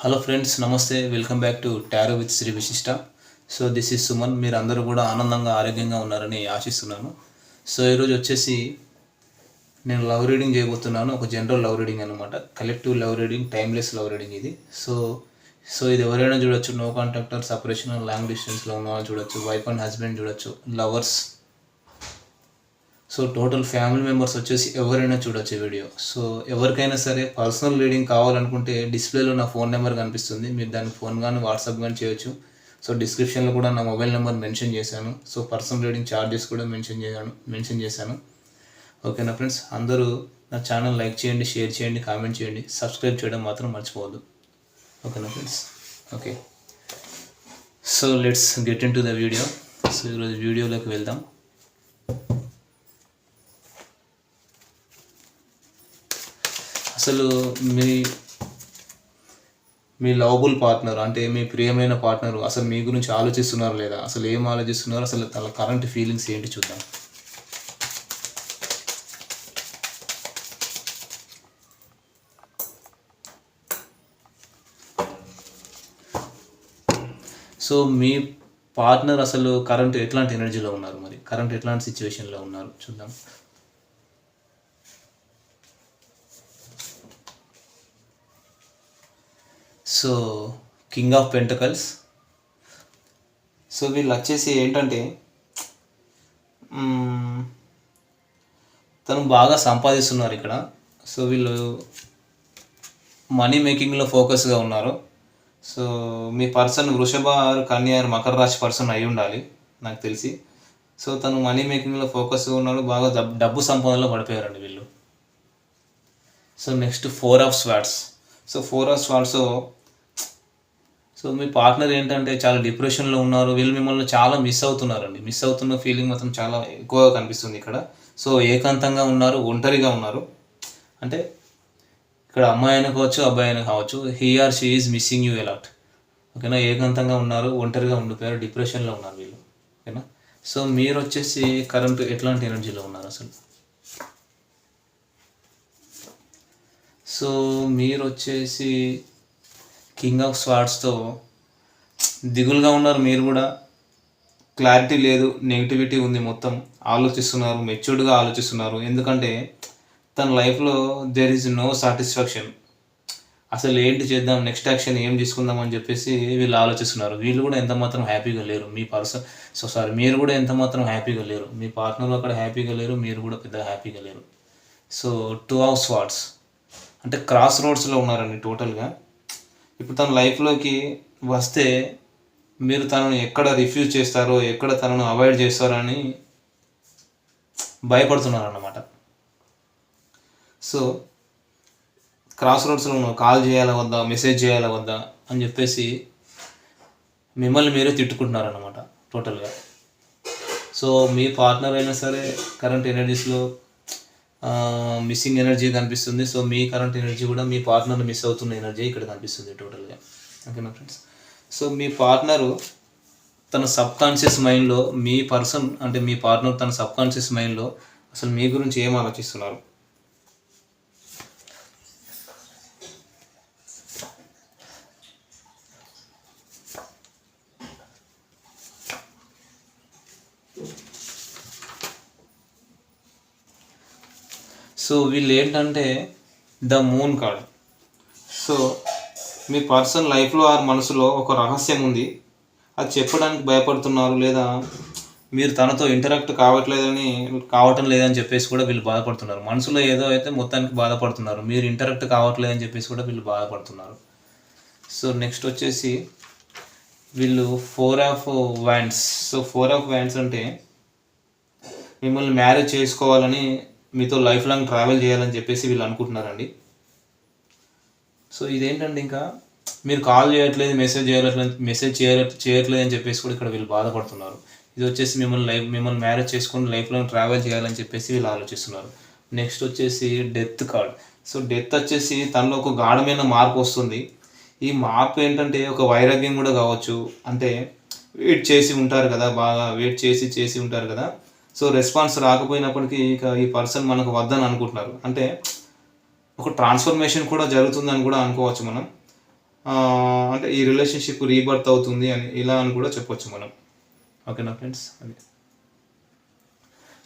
Hello friends నమస్తే. Welcome back to tarot with Shri Vishishta so this is Suman మీరు అందరూ కూడా ఆనందంగా ఆరోగ్యంగా ఉన్నారని ఆశిస్తున్నాను. సో ఈరోజు వచ్చేసి నేను లవ్ రీడింగ్ చేయబోతున్నాను. ఒక జనరల్ లవ్ రీడింగ్ అనమాట collective love reading timeless love reading ఇది. సో సో ఇది ఎవరైనా చూడొచ్చు. నో కాంటాక్టర్ సపరేషన్ లాంగ్ డిస్టెన్స్లో ఉన్న వాళ్ళు చూడొచ్చు. వైఫ్ అండ్ హస్బెండ్ చూడొచ్చు. Lovers so total family members వచ్చేసి ఎవరైనా చూడొచ్చు వీడియో. సో ఎవరికైనా సరే పర్సనల్ రీడింగ్ కావాలనుకుంటే డిస్ప్లేలో నా ఫోన్ నెంబర్ కనిపిస్తుంది. మీరు దానికి ఫోన్ కానీ వాట్సాప్ కానీ చేయొచ్చు. సో డిస్క్రిప్షన్లో కూడా నా మొబైల్ నెంబర్ మెన్షన్ చేశాను. సో పర్సనల్ రీడింగ్ ఛార్జెస్ కూడా మెన్షన్ చేశాను మెన్షన్ చేశాను. ఓకేనా ఫ్రెండ్స్? అందరూ నా ఛానల్ లైక్ చేయండి షేర్ చేయండి కామెంట్ చేయండి. సబ్స్క్రైబ్ చేయడం మాత్రం మర్చిపోవద్దు. ఓకేనా friends? Okay. So let's get into the video. So ఈరోజు వీడియోలోకి వెళ్దాం. అసలు మీ మీ లవబుల్ పార్ట్నర్ అంటే మీ ప్రియమైన పార్ట్నర్ అసలు మీ గురించి ఆలోచిస్తున్నారు లేదా? అసలు ఏం ఆలోచిస్తున్నారు? అసలు తన కరెంట్ ఫీలింగ్స్ ఏంటి చూద్దాం. సో మీ పార్ట్నర్ అసలు కరెంట్ ఎట్లాంటి ఎనర్జీలో ఉన్నారు మరి? కరెంట్ ఎట్లాంటి సిచ్యువేషన్లో ఉన్నారు? చూద్దాం. So king of pentacles so వీళ్ళు వచ్చేసి ఏంటంటే తను బాగా సంపాదిస్తున్నారు ఇక్కడ. సో వీళ్ళు మనీ మేకింగ్లో ఫోకస్గా ఉన్నారు. సో మీ పర్సన్ వృషభ ఆర్ కన్యా మకర రాశి పర్సన్ అయి ఉండాలి నాకు తెలిసి. సో తను మనీ మేకింగ్లో ఫోకస్గా ఉన్నాడు బాగా డబ్- డబ్బు సంపాదనలో పడిపోయారండి వీళ్ళు. So next four of swords so four of swords so me partner ఏంటంటే చాలా డిప్రెషన్లో ఉన్నారు. వీళ్ళు మిమ్మల్ని చాలా మిస్ అవుతున్నారండి. మిస్ అవుతున్న ఫీలింగ్ మాత్రం చాలా ఎక్కువగా కనిపిస్తుంది ఇక్కడ. సో ఏకాంతంగా ఉన్నారు ఒంటరిగా ఉన్నారు. అంటే ఇక్కడ అమ్మాయి అయినా కావచ్చు అబ్బాయి అయినా కావచ్చు he or she is missing you a lot ఓకేనా? ఏకాంతంగా ఉన్నారు ఒంటరిగా ఉండిపోయారు డిప్రెషన్లో ఉన్నారు వీళ్ళు. ఓకేనా? సో మీరు వచ్చేసి కరెంట్ ఎట్లాంటి ఎనర్జీలో ఉన్నారు అసలు? సో మీరు వచ్చేసి కింగ్ ఆఫ్ స్వార్డ్స్తో దిగులుగా ఉన్నారు మీరు కూడా. క్లారిటీ లేదు నెగిటివిటీ ఉంది మొత్తం. ఆలోచిస్తున్నారు మెచ్యూర్డ్గా ఆలోచిస్తున్నారు. ఎందుకంటే తన లైఫ్లో దేర్ ఈజ్ నో సాటిస్ఫాక్షన్ అసలు ఏంటి చేద్దాం నెక్స్ట్ యాక్షన్ ఏం తీసుకుందాం అని చెప్పేసి వీళ్ళు ఆలోచిస్తున్నారు. వీళ్ళు కూడా ఎంత మాత్రం హ్యాపీగా లేరు. మీ పర్సన్ సో సారీ మీరు కూడా ఎంత మాత్రం హ్యాపీగా లేరు. మీ పార్ట్నర్ అక్కడ హ్యాపీగా లేరు మీరు కూడా పెద్ద హ్యాపీగా లేరు. సో టూ ఆఫ్ స్వాట్స్ అంటే క్రాస్ రోడ్స్లో ఉన్నారండి టోటల్గా ఇప్పుడు తన లైఫ్లోకి వస్తే మీరు తనను ఎక్కడ రిఫ్యూజ్ చేస్తారో ఎక్కడ తనను అవాయిడ్ చేస్తారో అని భయపడుతున్నారు అన్నమాట సో క్రాస్ రోడ్స్లో నువ్వు కాల్ చేయాలా వద్దా మెసేజ్ చేయాలా వద్దా అని చెప్పేసి మిమ్మల్ని మీరే తిట్టుకుంటున్నారు అనమాట టోటల్గా సో మీ పార్ట్నర్ అయినా సరే కరెంట్ ఎనర్జీస్లో మిస్సింగ్ ఎనర్జీ కనిపిస్తుంది. సో మీ కరెంట్ ఎనర్జీ కూడా మీ పార్ట్నర్ మిస్ అవుతున్న ఎనర్జీ ఇక్కడ కనిపిస్తుంది టోటల్గా ఓకేనా ఫ్రెండ్స్ సో మీ పార్ట్నరు తన సబ్ కాన్షియస్ మైండ్లో మీ పర్సన్ అంటే మీ పార్ట్నర్ తన సబ్ కాన్షియస్ మైండ్లో అసలు మీ గురించి ఏం ఆలోచిస్తున్నారు? సో వీళ్ళు ఏంటంటే ద మూన్ కార్డ్ సో మీ పర్సన్ లైఫ్లో ఆర్ మనసులో ఒక రహస్యం ఉంది. అది చెప్పడానికి భయపడుతున్నారు లేదా మీరు తనతో ఇంటరాక్ట్ కావట్లేదని కావటం లేదని చెప్పేసి కూడా వీళ్ళు బాధపడుతున్నారు. మనసులో ఏదో అయితే మొత్తానికి బాధపడుతున్నారు. మీరు ఇంటరాక్ట్ కావట్లేదని చెప్పేసి కూడా వీళ్ళు బాధపడుతున్నారు. సో నెక్స్ట్ వచ్చేసి వీళ్ళు four of wands so four of wands అంటే మిమ్మల్ని మ్యారేజ్ చేసుకోవాలని మీతో లైఫ్ లాంగ్ ట్రావెల్ చేయాలని చెప్పేసి వీళ్ళు అనుకుంటున్నారండి. సో ఇదేంటండి ఇంకా? మీరు కాల్ చేయట్లేదు మెసేజ్ చేయట్లేదు మెసేజ్ చేయ చేయట్లేదు అని చెప్పేసి కూడా ఇక్కడ వీళ్ళు బాధపడుతున్నారు. ఇది వచ్చేసి మిమ్మల్ని లైఫ్ మిమ్మల్ని మ్యారేజ్ చేసుకుని లైఫ్ లాంగ్ ట్రావెల్ చేయాలని చెప్పేసి వీళ్ళు ఆలోచిస్తున్నారు. నెక్స్ట్ వచ్చేసి డెత్ కార్డ్ సో డెత్ వచ్చేసి తనలో ఒక గాఢమైన మార్పు వస్తుంది. ఈ మార్పు ఏంటంటే ఒక వైరాగ్యం కూడా కావచ్చు. అంటే వెయిట్ చేసి ఉంటారు కదా బాగా వెయిట్ చేసి చేసి ఉంటారు కదా. సో రెస్పాన్స్ రాకపోయినప్పటికీ ఇక ఈ పర్సన్ మనకు వద్దని అనుకుంటున్నారు. అంటే ఒక ట్రాన్స్ఫర్మేషన్ కూడా జరుగుతుందని కూడా అనుకోవచ్చు మనం. అంటే ఈ రిలేషన్షిప్ రీబర్త్ అవుతుంది అని ఇలా అని కూడా చెప్పొచ్చు మనం. ఓకేనా ఫ్రెండ్స్ అది.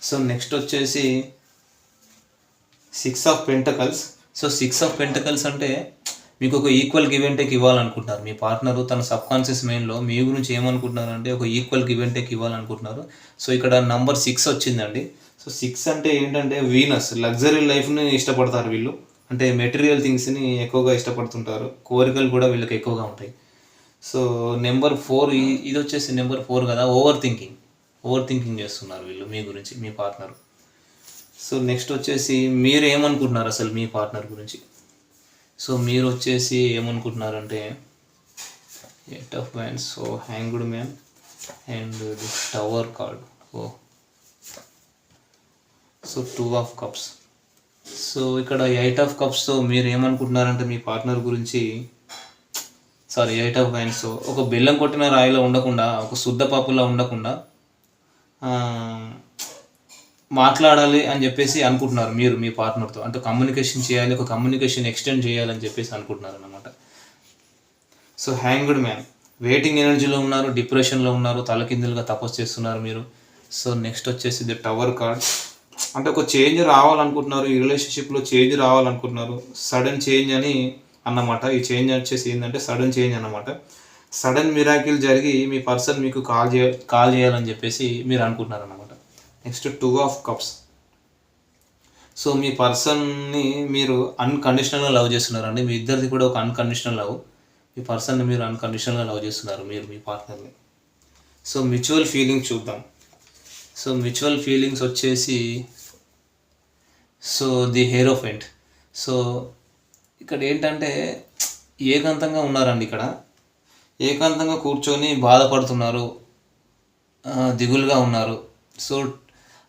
సో నెక్స్ట్ వచ్చేసి six of pentacles so six of pentacles అంటే మీకు ఒక ఈక్వల్ గివ్ అండ్ టేక్ ఇవ్వాలనుకుంటున్నారు. మీ పార్ట్నర్ తన సబ్ కాన్షియస్ మైండ్లో మీ గురించి ఏమనుకుంటున్నారు అంటే ఒక ఈక్వల్ గివ్ అండ్ టేక్ ఇవ్వాలనుకుంటున్నారు. సో ఇక్కడ నంబర్ సిక్స్ వచ్చిందండి. సో సిక్స్ అంటే ఏంటంటే వీనస్ లగ్జరీ లైఫ్ని ఇష్టపడతారు వీళ్ళు. అంటే మెటీరియల్ థింగ్స్ని ఎక్కువగా ఇష్టపడుతుంటారు. కోరికలు కూడా వీళ్ళకి ఎక్కువగా ఉంటాయి. సో నెంబర్ ఫోర్ ఇది వచ్చేసి నెంబర్ ఫోర్ కదా ఓవర్ థింకింగ్ ఓవర్ థింకింగ్ చేస్తున్నారు వీళ్ళు మీ గురించి మీ పార్ట్నర్ సో నెక్స్ట్ వచ్చేసి మీరు ఏమనుకుంటున్నారు అసలు మీ పార్ట్నర్ గురించి? సో మీరు వచ్చేసి ఏమనుకుంటున్నారంటే eight of man so hanged man and this tower card oh so two of cups so ఇక్కడ ఎయిట్ ఆఫ్ కప్స్తో మీరు ఏమనుకుంటున్నారంటే మీ పార్ట్నర్ గురించి సారీ ఎయిట్ ఆఫ్ వైన్స్ ఒక బెల్లం కొట్టిన రాయిలో ఉండకుండా ఒక శుద్ధ పాపులా ఉండకుండా మాట్లాడాలి అని చెప్పేసి అనుకుంటున్నారు మీరు మీ పార్ట్నర్తో అంటే కమ్యూనికేషన్ చేయాలి ఒక కమ్యూనికేషన్ ఎక్స్టెండ్ చేయాలని చెప్పేసి అనుకుంటున్నారు అనమాట సో హ్యాంగ్డ్ మ్యాన్ వెయిటింగ్ ఎనర్జీలో ఉన్నారు డిప్రెషన్లో ఉన్నారు తలకిందులుగా తపస్సు చేస్తున్నారు మీరు. సో నెక్స్ట్ వచ్చేసి ది టవర్ కార్డ్ అంటే ఒక చేంజ్ రావాలనుకుంటున్నారు ఈ రిలేషన్షిప్లో చేంజ్ రావాలనుకుంటున్నారు. సడన్ చేంజ్ అని అన్నమాట. ఈ చేంజ్ వచ్చేసి ఏంటంటే సడన్ చేంజ్ అన్నమాట. సడన్ మిరాకిల్ జరిగి మీ పర్సన్ మీకు కాల్ చేయ కాల్ చేయాలని చెప్పేసి మీరు అనుకుంటున్నారు అన్నమాట next two of cups. So మీ పర్సన్ని మీరు అన్కండిషనల్గా లవ్ చేస్తున్నారండి. మీ ఇద్దరిది కూడా ఒక అన్కండిషనల్ లవ్ మీ పర్సన్ని మీరు అన్కండిషనల్గా లవ్ చేస్తున్నారు మీరు మీ పార్ట్నర్ని సో మ్యూచువల్ ఫీలింగ్ చూద్దాం. సో మ్యూచువల్ ఫీలింగ్స్ వచ్చేసి సో ది హేరోఫెంట్ సో ఇక్కడ ఏంటంటే ఏకాంతంగా ఉన్నారండి ఇక్కడ. ఏకాంతంగా కూర్చొని బాధపడుతున్నారు. దిగులుగా ఉన్నారు. సో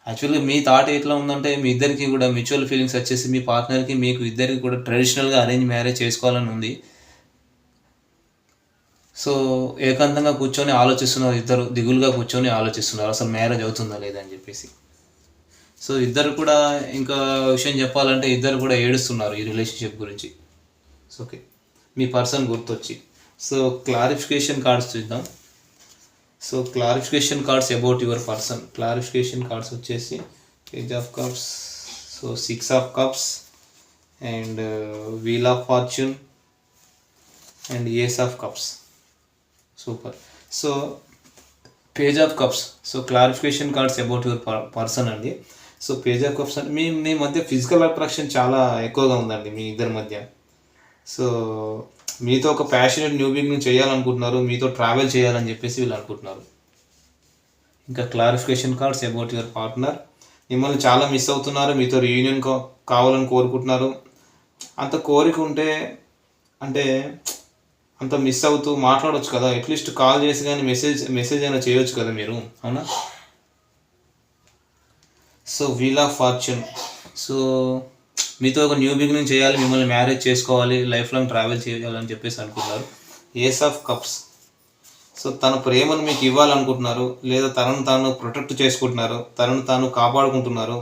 యాక్చువల్గా మీ థాట్ ఎట్లా ఉందంటే మీ ఇద్దరికి కూడా మ్యూచువల్ ఫీలింగ్స్ వచ్చేసి మీ పార్ట్నర్కి మీకు ఇద్దరికి కూడా ట్రెడిషనల్గా అరేంజ్ మ్యారేజ్ చేసుకోవాలని ఉంది. సో ఏకాంతంగా కూర్చొని ఆలోచిస్తున్నారు ఇద్దరు దిగులుగా కూర్చొని ఆలోచిస్తున్నారు. అసలు మ్యారేజ్ అవుతుందా లేదా అని చెప్పేసి. సో ఇద్దరు కూడా ఇంకా విషయం చెప్పాలంటే ఇద్దరు కూడా ఏడుస్తున్నారు ఈ రిలేషన్షిప్ గురించి. ఓకే మీ పర్సన్ గుర్తొచ్చి. సో క్లారిఫికేషన్ కార్డ్స్ చూద్దాం. So clarification cards about your person clarification cards వచ్చేసి page of cups so six of cups and wheel of fortune and ace of cups super so page of cups so clarification cards about your person అండి. So page of cups అంటే మీ మీ మధ్య physical attraction చాలా ఎక్కువగా ఉందండి మీ ఇద్దరి మధ్య. So మీతో ఒక ప్యాషనెట్ న్యూ బిగినింగ్ చేయాలనుకుంటున్నారు మీతో ట్రావెల్ చేయాలని చెప్పేసి వీళ్ళు అనుకుంటున్నారు. ఇంకా clarification cards about your partner మిమ్మల్ని చాలా మిస్ అవుతున్నారు మీతో రీయూనియన్ కావాలని కోరుకుంటున్నారు. అంత కోరిక ఉంటే అంటే అంత మిస్ అవుతూ మాట్లాడొచ్చు కదా. అట్లీస్ట్ కాల్ చేసి కానీ మెసేజ్ మెసేజ్ అయినా చేయొచ్చు కదా మీరు అవునా? So wheel of fortune so మీతో ఒక న్యూ బిగినింగ్ చేయాలి మిమ్మల్ని మ్యారేజ్ చేసుకోవాలి లైఫ్ లాంగ్ ట్రావెల్ చేయాలని చెప్పేసి అనుకుంటున్నారు. ఏస్ ఆఫ్ కప్స్ సో తన ప్రేమను మీకు ఇవ్వాలనుకుంటున్నారు లేదా తనను తాను ప్రొటెక్ట్ చేసుకుంటున్నారు తనను తాను కాపాడుకుంటున్నారు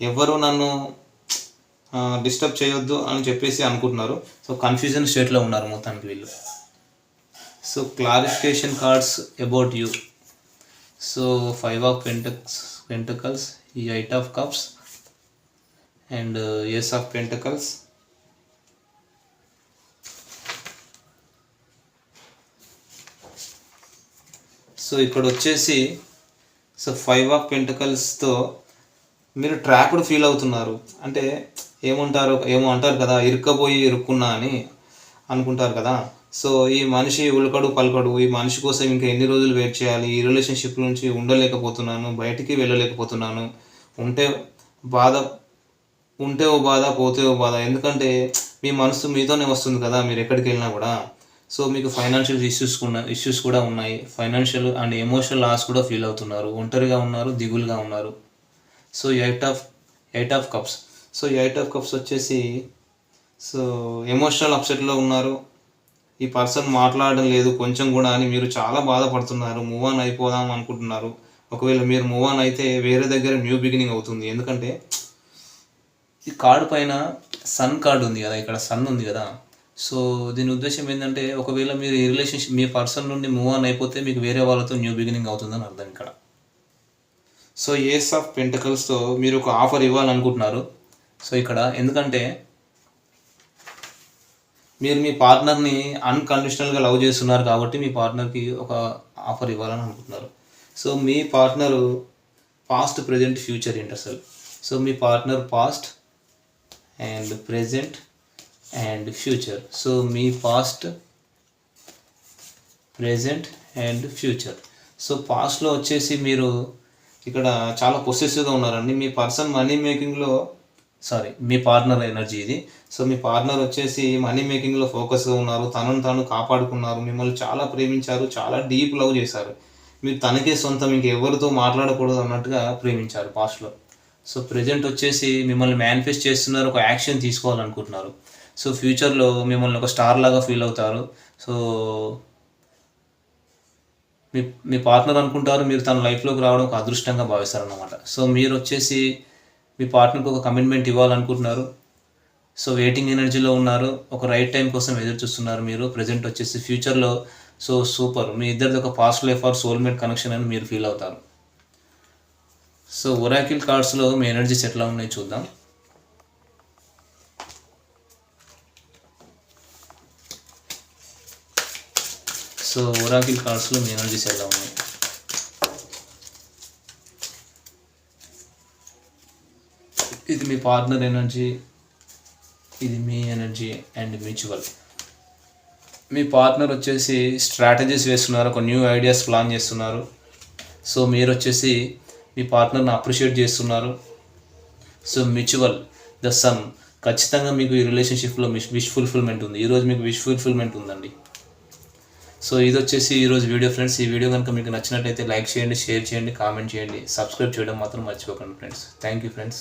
ఎవరు నన్ను డిస్టర్బ్ చేయొద్దు అని చెప్పేసి అనుకుంటున్నారు. సో కన్ఫ్యూజన్ స్టేట్లో ఉన్నారు మొత్తానికి వీళ్ళు. So clarification cards about you so five of pentacles pentacles ఈ eight of cups and ace of pentacles so ఇక్కడ వచ్చేసి సో ఫైవ్ ఆఫ్ పెంటకల్స్తో మీరు ట్రాప్డ్ ఫీల్ అవుతున్నారు. అంటే ఏమంటారు ఏమో అంటారు కదా ఇరుక్కపోయి ఇరుక్కున్నా అని అనుకుంటారు కదా. సో ఈ మనిషి ఉలకడు పలకడు ఈ మనిషి కోసం ఇంకా ఎన్ని రోజులు వెయిట్ చేయాలి ఈ రిలేషన్షిప్ నుంచి ఉండలేకపోతున్నాను బయటికి వెళ్ళలేకపోతున్నాను ఉంటే బాధ ఉంటే ఓ బాధ పోతే ఓ బాధ. ఎందుకంటే మీ మనసు మీతోనే వస్తుంది కదా మీరు ఎక్కడికి వెళ్ళినా కూడా. సో మీకు ఫైనాన్షియల్ ఇష్యూస్ కూడా ఇష్యూస్ కూడా ఉన్నాయి. ఫైనాన్షియల్ అండ్ ఎమోషనల్ లాస్ కూడా ఫీల్ అవుతున్నారు. ఒంటరిగా ఉన్నారు దిగులుగా ఉన్నారు. So eight of eight of cups so eight of cups వచ్చేసి సో ఎమోషనల్ అప్సెట్లో ఉన్నారు. ఈ పర్సన్ మాట్లాడడం లేదు కొంచెం కూడా అని మీరు చాలా బాధపడుతున్నారు. మూవ్ ఆన్ అయిపోదాం అనుకుంటున్నారు. ఒకవేళ మీరు మూవ్ ఆన్ అయితే వేరే దగ్గర న్యూ బిగినింగ్ అవుతుంది. ఎందుకంటే ఈ కార్డు పైన సన్ కార్డు ఉంది కదా ఇక్కడ సన్ ఉంది కదా. సో దీని ఉద్దేశం ఏంటంటే ఒకవేళ మీరు ఈ రిలేషన్షిప్ మీ పర్సన్ నుండి మూవ్ ఆన్ అయిపోతే మీకు వేరే వాళ్ళతో న్యూ బిగినింగ్ అవుతుందని అర్థం ఇక్కడ. సో ఏస్ ఆఫ్ పెంటకల్స్తో మీరు ఒక ఆఫర్ ఇవ్వాలనుకుంటున్నారు. సో ఇక్కడ ఎందుకంటే మీరు మీ పార్ట్నర్ని అన్కండిషనల్గా లవ్ చేస్తున్నారు కాబట్టి మీ పార్ట్నర్కి ఒక ఆఫర్ ఇవ్వాలని అనుకుంటున్నారు. సో మీ పార్ట్నరు పాస్ట్ ప్రజెంట్ ఫ్యూచర్ ఏంటి అసలు? So me partner past and present and future so me past present and future so పాస్ట్లో వచ్చేసి మీరు ఇక్కడ చాలా పొసెసివ్గా ఉన్నారండి. మీ పర్సన్ మనీ మేకింగ్లో సారీ మీ పార్ట్నర్ ఎనర్జీ ఇది. సో మీ పార్ట్నర్ వచ్చేసి మనీ మేకింగ్లో ఫోకస్గా ఉన్నారు. తనను తాను కాపాడుకున్నారు. మిమ్మల్ని చాలా ప్రేమించారు. చాలా డీప్ లవ్ చేశారు. మీరు తనకే సొంతం. ఇంకెవరితో మాట్లాడకూడదు అన్నట్టుగా ప్రేమించారు పాస్ట్లో సో ప్రజెంట్ వచ్చేసి మిమ్మల్ని మేనిఫెస్ట్ చేస్తున్నారు ఒక యాక్షన్ తీసుకోవాలనుకుంటున్నారు. సో ఫ్యూచర్లో మిమ్మల్ని ఒక స్టార్ లాగా ఫీల్ అవుతారు. సో మీ మీ పార్ట్నర్ అనుకుంటారు మీరు తన లైఫ్లోకి రావడం ఒక అదృష్టంగా భావిస్తారు అన్నమాట సో మీరు వచ్చేసి మీ పార్ట్నర్కి ఒక కమిట్మెంట్ ఇవ్వాలనుకుంటున్నారు. సో వెయిటింగ్ ఎనర్జీలో ఉన్నారు. ఒక రైట్ టైం కోసం ఎదురు చూస్తున్నారు మీరు. ప్రజెంట్ వచ్చేసి ఫ్యూచర్లో సో సూపర్ మీ ఇద్దరిది ఒక past life or soulmate connection అని మీరు ఫీల్ అవుతారు. సో ఒరాకిల్ కార్డ్స్లో మీ ఎనర్జీస్ ఎట్లా ఉన్నాయి చూద్దాం. సో ఒరాకిల్ కార్డ్స్లో మీ ఎనర్జీస్ ఎలా ఉన్నాయి. ఇది మీ పార్ట్నర్ ఎనర్జీ ఇది మీ ఎనర్జీ అండ్ మ్యూచువల్ మీ పార్ట్నర్ వచ్చేసి స్ట్రాటజీస్ వేస్తున్నారు ఒక న్యూ ఐడియాస్ ప్లాన్ చేస్తున్నారు. సో మీరు వచ్చేసి మీ పార్ట్నర్ని అప్రిషియేట్ చేస్తున్నారు. So mutual the same. ఖచ్చితంగా మీకు ఈ రిలేషన్షిప్లో విష్ విష్ ఫుల్ఫిల్మెంట్ ఉంది. ఈరోజు మీకు విష్ ఫుల్ఫిల్మెంట్ ఉందండి. సో ఇది వచ్చేసి ఈరోజు వీడియో ఫ్రెండ్స్. ఈ వీడియో కనుక మీకు నచ్చినట్లయితే లైక్ చేయండి షేర్ చేయండి కామెంట్ చేయండి సబ్స్క్రైబ్ చేయడం మాత్రం మర్చిపోకండి ఫ్రెండ్స్. Thank you friends.